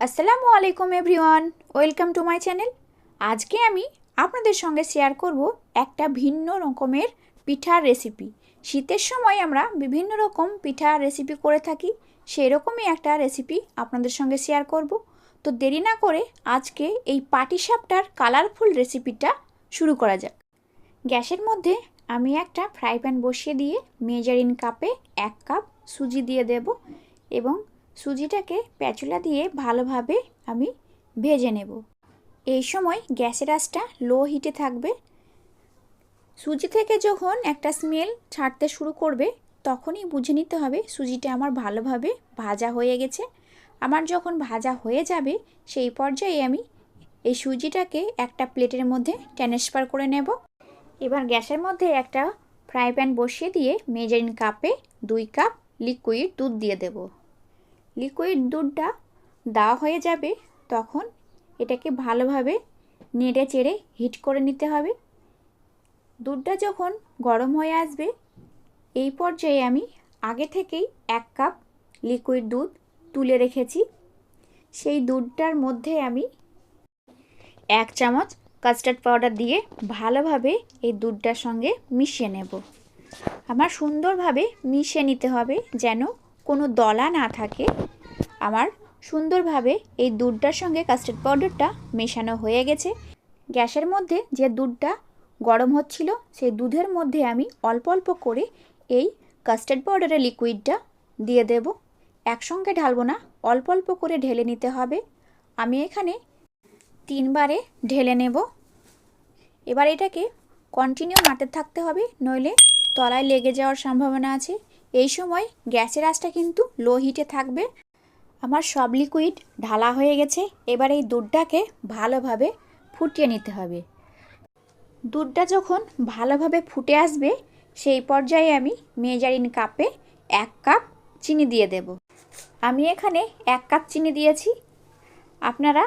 আসসালামু আলাইকুম everyone, welcome to my channel. আজকে আমি আপনাদের সঙ্গে শেয়ার করব একটা ভিন্ন রকমের পিঠার রেসিপি। শীতের সময় আমরা বিভিন্ন রকম পিঠার রেসিপি করে থাকি সেই রকমই একটা রেসিপি আপনাদের সঙ্গে শেয়ার করব। তো দেরি না করে আজকে এই পাটিসাপটার কালারফুল রেসিপিটা শুরু করা যাক। গ্যাসের মধ্যে আমি একটা ফ্রাই প্যান বসিয়ে দিয়ে মেজারিন কাপে এক কাপ সুজি দিয়ে দেব এবং সুজিটাকে প্যাচুলা দিয়ে ভালোভাবে আমি ভেজে নেব। এই সময় গ্যাসের আঁচটা লো হিটে থাকবে। সুজি থেকে যখন একটা স্মেল ছাড়তে শুরু করবে, তখনই বুঝে নিতে হবে সুজিটা আমার ভালোভাবে ভাজা হয়ে গেছে। আমার যখন ভাজা হয়ে যাবে, সেই পর্যায়ে আমি এই সুজিটাকে একটা প্লেটের মধ্যে ট্রান্সফার করে নেব। এবার গ্যাসের মধ্যে একটা ফ্রাই প্যান বসিয়ে দিয়ে মেজারিন কাপে দুই কাপ লিকুইড দুধ দিয়ে দেব। লিকুইড দুধটা দেওয়া হয়ে যাবে, তখন এটাকে ভালোভাবে নেড়ে চেড়ে হিট করে নিতে হবে। দুধটা যখন গরম হয়ে আসবে, এই পর্যায়ে আমি আগে থেকেই এক কাপ লিকুইড দুধ তুলে রেখেছি। সেই দুধটার মধ্যে আমি এক চামচ কাস্টার্ড পাউডার দিয়ে ভালোভাবে এই দুধটার সঙ্গে মিশিয়ে নেব। আমার সুন্দরভাবে মিশিয়ে নিতে হবে যেন কোনো দলা না থাকে, আমার সুন্দরভাবে এই দুধটার সঙ্গে কাস্টার্ড পাউডারটা মেশানো হয়ে গেছে। গ্যাসের মধ্যে যে দুধটা গরম হচ্ছিল, সেই দুধের মধ্যে আমি অল্প অল্প করে এই কাস্টার্ড পাউডারের লিকুইডটা দিয়ে দেব। একসঙ্গে ঢালবো না, অল্প অল্প করে ঢেলে নিতে হবে। আমি এখানে তিনবারে ঢেলে নেব। এবার এটাকে কন্টিনিউ নাড়তে থাকতে হবে, নইলে তলায় লেগে যাওয়ার সম্ভাবনা আছে। এই সময় গ্যাসের আঁচটা কিন্তু লো হিটে থাকবে। আমার সব লিকুইড ঢালা হয়ে গেছে, এবার এই দুধটাকে ভালোভাবে ফুটিয়ে নিতে হবে। দুধটা যখন ভালোভাবে ফুটে আসবে, সেই পর্যায়ে আমি মেজারিন কাপে এক কাপ চিনি দিয়ে দেব। আমি এখানে এক কাপ চিনি দিয়েছি। আপনারা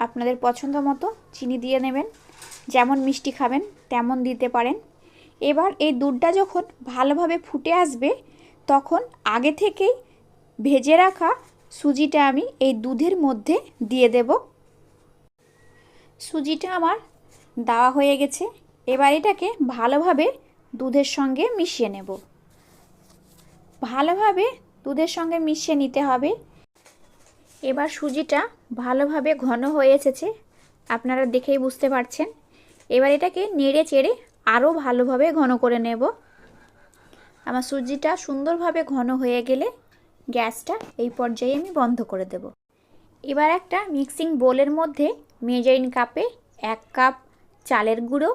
আপনাদের পছন্দ মতো চিনি দিয়ে নেবেন। যেমন মিষ্টি খাবেন, তেমন দিতে পারেন। এবার এই দুধটা যখন ভালোভাবে ফুটে আসবে, তখন আগে থেকেই ভেজে রাখা সুজিটা আমি এই দুধের মধ্যে দিয়ে দেব। সুজিটা আমার দেওয়া হয়ে গেছে। এবার এটাকে ভালোভাবে দুধের সঙ্গে মিশিয়ে নেব। ভালোভাবে দুধের সঙ্গে মিশিয়ে নিতে হবে। এবার সুজিটা ভালোভাবে ঘন হয়ে এসেছে। আপনারা দেখেই বুঝতে পারছেন। এবার এটাকে নেড়ে চেড়ে আরও ভালোভাবে ঘন করে নেব। আমার সুজিটা সুন্দরভাবে ঘন হয়ে গেলে গ্যাসটা এই পর্যায়ে আমি বন্ধ করে দেব। এবার একটা মিক্সিং বোলের মধ্যে মেজারিন কাপে এক কাপ চালের গুঁড়ো,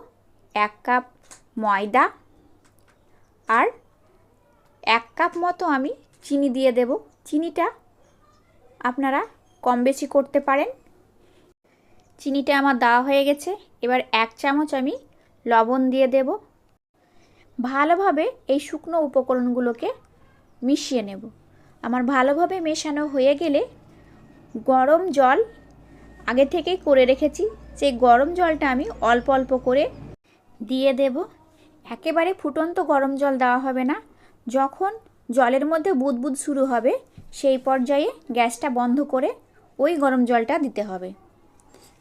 এক কাপ ময়দা আর এক কাপ মতো আমি চিনি দিয়ে দেব। চিনিটা আপনারা কম বেশি করতে পারেন। চিনিটা আমার দেওয়া হয়ে গেছে। এবার এক চামচ আমি লবণ দিয়ে দেব। ভালোভাবে এই শুকনো উপকরণগুলোকে মিশিয়ে নেব। আমার ভালোভাবে মেশানো হয়ে গেলে গরম জল আগে থেকেই করে রেখেছি। সেই গরম জলটা আমি অল্প অল্প করে দিয়ে দেব। একেবারে ফুটন্ত গরম জল দেওয়া হবে না। যখন জলের মধ্যে বুদবুদ শুরু হবে, সেই পর্যায়ে গ্যাসটা বন্ধ করে ওই গরম জলটা দিতে হবে।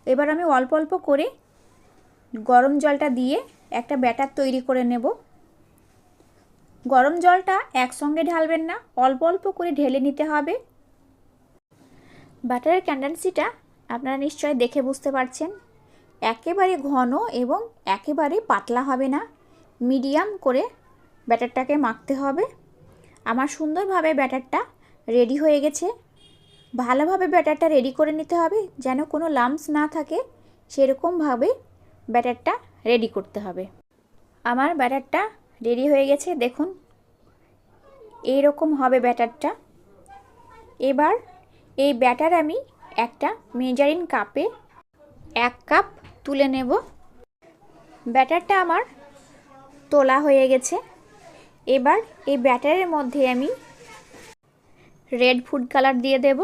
এবার আমি অল্প অল্প করে গরম জলটা দিয়ে একটা ব্যাটার তৈরি করে নেব। গরম জলটা একসঙ্গে ঢালবেন না, অল্প অল্প করে ঢেলে নিতে হবে। ব্যাটারের ক্যান্ডেন্সিটা আপনারা নিশ্চয় দেখে বুঝতে পারছেন। একেবারে ঘন এবং একেবারে পাতলা হবে না। মিডিয়াম করে ব্যাটারটাকে মাখতে হবে। আমার সুন্দরভাবে ব্যাটারটা রেডি হয়ে গেছে। ভালোভাবে ব্যাটারটা রেডি করে নিতে হবে, যেন কোনো লামস না থাকে। সেরকমভাবে ব্যাটারটা রেডি করতে হবে। আমার ব্যাটারটা রেডি হয়ে গেছে, দেখুন। এই রকম হবে ব্যাটারটা। এবার এই ব্যাটার আমি একটা মেজারিন কাপে এক কাপ তুলে নেব। ব্যাটারটা আমার তোলা হয়ে গেছে। এবার এই ব্যাটারের মধ্যে আমি রেড ফুড কালার দিয়ে দেব।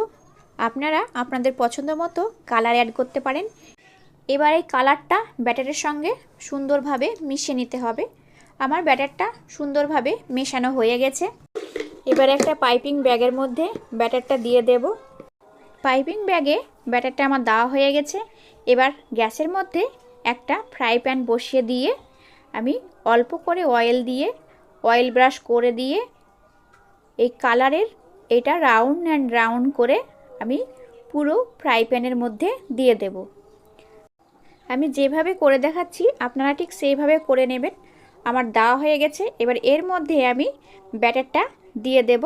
আপনারা আপনাদের পছন্দ মতো কালার অ্যাড করতে পারেন। এবার এই কালারটা ব্যাটারের সঙ্গে সুন্দরভাবে মিশিয়ে নিতে হবে। আমার ব্যাটারটা সুন্দরভাবে মেশানো হয়ে গেছে। এবার একটা পাইপিং ব্যাগের মধ্যে ব্যাটারটা দিয়ে দেব। পাইপিং ব্যাগে ব্যাটারটা আমার দেওয়া হয়ে গেছে। এবার গ্যাসের মধ্যে একটা ফ্রাই প্যান বসিয়ে দিয়ে আমি অল্প করে অয়েল দিয়ে, অয়েল ব্রাশ করে দিয়ে এই কালারের এটা রাউন্ড অ্যান্ড রাউন্ড করে আমি পুরো ফ্রাই প্যানের মধ্যে দিয়ে দেব। আমি যেভাবে করে দেখাচ্ছি, আপনারা ঠিক সেইভাবে করে নেবেন। আমার দেওয়া হয়ে গেছে। এবার এর মধ্যে আমি ব্যাটারটা দিয়ে দেব।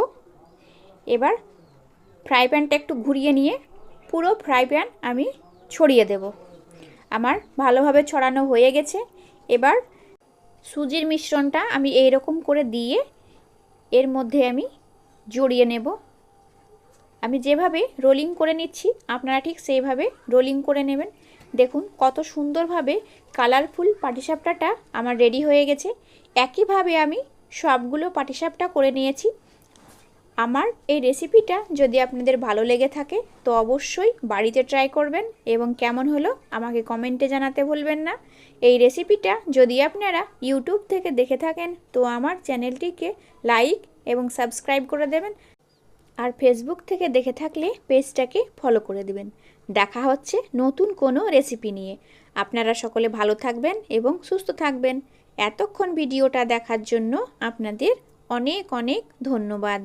এবার ফ্রাই প্যানটা একটু ঘুরিয়ে নিয়ে পুরো ফ্রাই প্যান আমি ছড়িয়ে দেব। আমার ভালোভাবে ছড়ানো হয়ে গেছে। এবার সুজির মিশ্রণটা আমি এই রকম করে দিয়ে এর মধ্যে আমি জড়িয়ে নেব। আমি যেভাবে রোলিং করে নিচ্ছি, আপনারা ঠিক সেইভাবে রোলিং করে নেবেন। দেখুন কত সুন্দরভাবে কালারফুল পাটিসাপটাটা আমার রেডি হয়ে গেছে। একইভাবে আমি সবগুলো পাটিসাপটা করে নিয়েছি। আমার এই রেসিপিটা যদি আপনাদের ভালো লেগে থাকে, তো অবশ্যই বাড়িতে ট্রাই করবেন এবং কেমন হলো আমাকে কমেন্টে জানাতে ভুলবেন না। এই রেসিপিটা যদি আপনারা ইউটিউব থেকে দেখে থাকেন, তো আমার চ্যানেলটিকে লাইক এবং সাবস্ক্রাইব করে দেবেন। আর ফেসবুক থেকে দেখে থাকলে পেজটাকে ফলো করে দিবেন। দেখা হচ্ছে নতুন কোনো রেসিপি নিয়ে। আপনারা সকলে ভালো থাকবেন এবং সুস্থ থাকবেন। এতক্ষণ ভিডিওটা দেখার জন্য আপনাদের অনেক অনেক ধন্যবাদ।